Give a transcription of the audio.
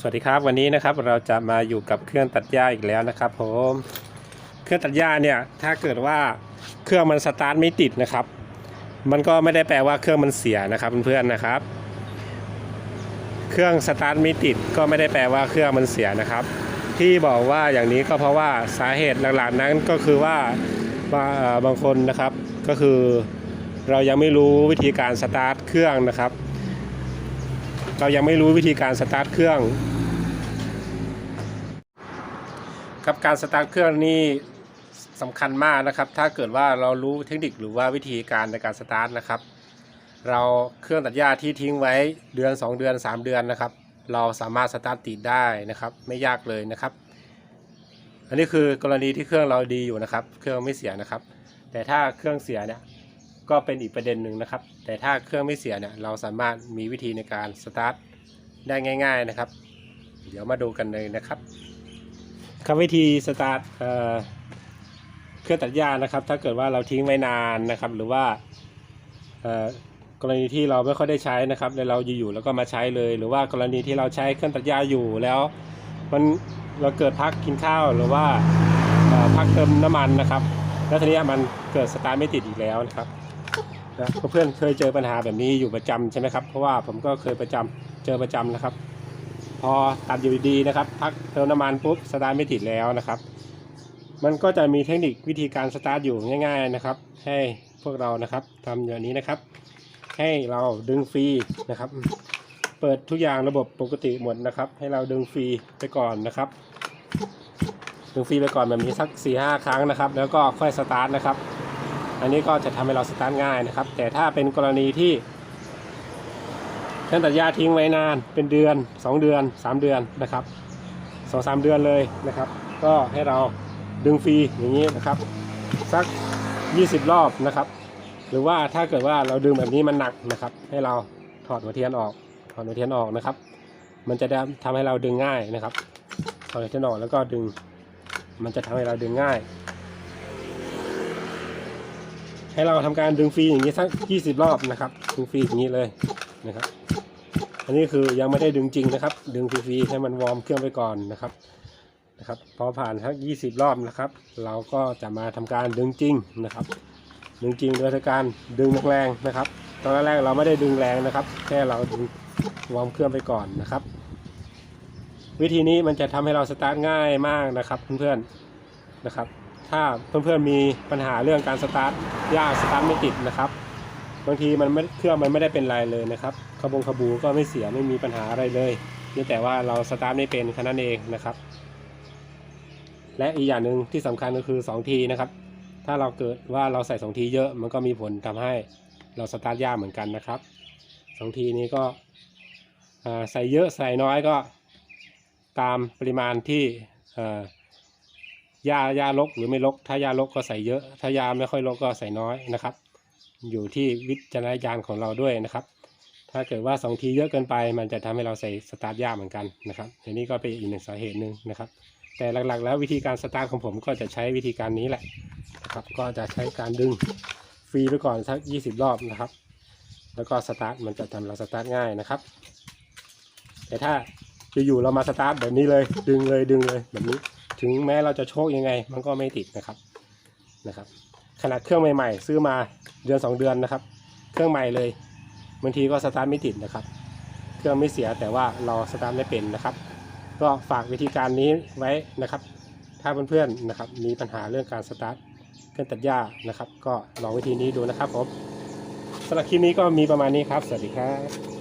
สวัสดีครับวันนี้นะครับเราจะมาอยู่กับเครื่องตัดหญ้าอีกแล้วนะครับผมเครื่องตัดหญ้าเนี่ยถ้าเกิดว่าเครื่องมันสตาร์ทไม่ติดนะครับ มันก็ไม่ได้แปลว่าเครื่องมันเสียนะครับเพื่อนๆนะครับ เครื่องสตาร์ทไม่ติดก็ไม่ได้แปลว่าเครื่องมันเสียนะครับ ที่บอกว่าอย่างนี้ก็เพราะว่าสาเหตุหลักๆนั้นก็คือว่าบาเอ่อบางคนนะครับก็คือ เรายังไม่รู้วิธีการสตาร์ทเครื่องนะครับ เรายังไม่รู้วิธีการสตาร์ทเครื่องครับการสตาร์ทเครื่องนี่สำคัญมากนะครับ ถ้าเกิดว่าเรารู้เทคนิคหรือว่าวิธีการในการสตาร์ทนะครับ เราเครื่องตัดหญ้าที่ทิ้งไว้เดือน 2 เดือน 3 เดือนนะครับ เราสามารถสตาร์ทติดได้นะครับ ไม่ยากเลยนะครับ อันนี้คือกรณีที่เครื่องเราดีอยู่นะครับ เครื่องไม่เสียนะครับ แต่ถ้าเครื่องเสียเนี่ย ก็เป็นอีกประเด็นหนึ่งนะครับ แต่ถ้าเครื่องไม่เสียเนี่ยเราสามารถมีวิธีในการสตาร์ทได้ง่าย ๆนะครับ เดี๋ยวมาดูกันเลยนะครับครับวิธีสตาร์ทเเครื่องตัดหญ้านะครับ ถ้าเกิดว่าเราทิ้งไว้นานนะครับ หรือว่ากรณีที่เราไม่ค่อยได้ใช้นะครับแล้วเราอยู่ๆแล้วก็มาใช้เลย หรือว่ากรณีที่เราใช้เครื่องตัดหญ้าอยู่แล้วมันเราเกิดพักกินข้าวหรือว่าพักเติมน้ำมันนะครับ แล้วทีนี้มันเกิดสตาร์ทไม่ติดอีกแล้วนะครับ นะเพื่อนเคยเจอปัญหาแบบนี้อยู่ประจำใช่ไหมครับ เพราะว่าผมก็เคยประจำเจอประจำนะครับ พอตัดอยู่ดีนะครับ พักเติมน้ำมันปุ๊บสตาร์ทไม่ติดแล้วนะครับ มันก็จะมีเทคนิควิธีการสตาร์ทอยู่ง่าย ๆนะครับ ให้พวกเรานะครับทำอย่างนี้นะครับ ให้เราดึงฟรีนะครับ เปิดทุกอย่างระบบปกติหมดนะครับ ให้เราดึงฟรีไปก่อนนะครับดึงฟรีไปก่อนแบบนี้สัก4ีหครั้งนะครับ แล้วก็ค่อยสตาร์ทนะครับ อันนี้ก็จะทำให้เราสตาร์ทง่ายนะครับ แต่ถ้าเป็นกรณีที่เครื่องตัดหญ้าทิ้งไว้นานเป็นเดือน 2 เดือน 3 เดือนนะครับสองสามเดือนเลยนะครับ ก็ให้เราดึงฟรีอย่างนี้นะครับ สัก 20 รอบนะครับ หรือว่าถ้าเกิดว่าเราดึงแบบนี้มันหนักนะครับ ให้เราถอดหัวเทียนออก ถอดหัวเทียนออกนะครับ มันจะได้ทำให้เราดึงง่ายนะครับถอดหัวเทียนออกแล้วก็ดึง มันจะทำให้เราดึงง่าย ให้เราทำการดึงฟรีอย่างนี้สัก20 รอบนะครับ ดึงฟรีอย่างนี้เลยนะครับ อันนี้คือยังไม่ได้ดึงจริงนะครับ ดึงฟรีๆให้มันวอร์มเครื่องไปก่อนนะครับนะครับพอผ่านสัก20 รอบนะครับ เราก็จะมาทำการดึงจริงนะครับ ดึงจริงโดยการดึงแรงนะครับ ตอนแรกเราไม่ได้ดึงแรงนะครับ แค่เราดึงวอร์มเครื่องไปก่อนนะครับ วิธีนี้มันจะทำให้เราสตาร์ทง่ายมากนะครับเพื่อนๆนะครับ ถ้าเพื่อนๆมีปัญหาเรื่องการสตาร์ทยากสตาร์ทไม่ติดนะครับบางทีมันไม่เครื่องมันไม่ได้เป็นไรเลยนะครับขบงขบูก็ไม่เสียไม่มีปัญหาอะไรเลยเพียงแต่ว่าเราสตาร์ทไม่เป็นแค่นั้นเองนะครับ และอีกอย่างหนึ่งที่สำคัญก็คือ2ทีนะครับ ถ้าเราเกิดว่าเราใส่2ทีเยอะมันก็มีผลทำให้เราสตาร์ทยากเหมือนกันนะครับ2ทีนี้ก็ใส่เยอะใส่น้อยก็ตามปริมาณที่ ยายาลกหรือไม่ลก ถ้ายาลกก็ใส่เยอะ ถ้ายาไม่ค่อยลกก็ใส่น้อยนะครับ อยู่ที่วิจารณญาณของเราด้วยนะครับ ถ้าเกิดว่าสองทีเยอะเกินไป มันจะทำให้เราใส่สตาร์ทยากเหมือนกันนะครับอันนี้ก็เป็นอีกหนึ่งสาเหตุหนึ่งนะครับ แต่หลักๆ แล้ววิธีการสตาร์ทของผมก็จะใช้วิธีการนี้แหละนะครับ ก็จะใช้การดึงฟรีไปก่อนสัก 20 รอบนะครับ แล้วก็สตาร์ทมันจะทำเราสตาร์ทง่ายนะครับ แต่ถ้าอยู่ๆเรามาสตาร์ทแบบนี้เลย ดึงเลยดึงเลยแบบนี้ ถึงแม้เราจะโชคยังไง มันก็ไม่ติดนะครับนะครับ ขนาดเครื่องใหม่ๆ ซื้อมาเดือน 2 เดือนนะครับ เครื่องใหม่เลยบางทีก็สตาร์ทไม่ติดนะครับ เครื่องไม่เสียแต่ว่าเราสตาร์ทไม่เป็นนะครับ ก็ฝากวิธีการนี้ไว้นะครับ ถ้าเพื่อนๆนะครับมีปัญหาเรื่องการสตาร์ทเครื่องตัดหญ้านะครับ ก็ลองวิธีนี้ดูนะครับผมสำหรับคลิปนี้ก็มีประมาณนี้ครับ สวัสดีครับ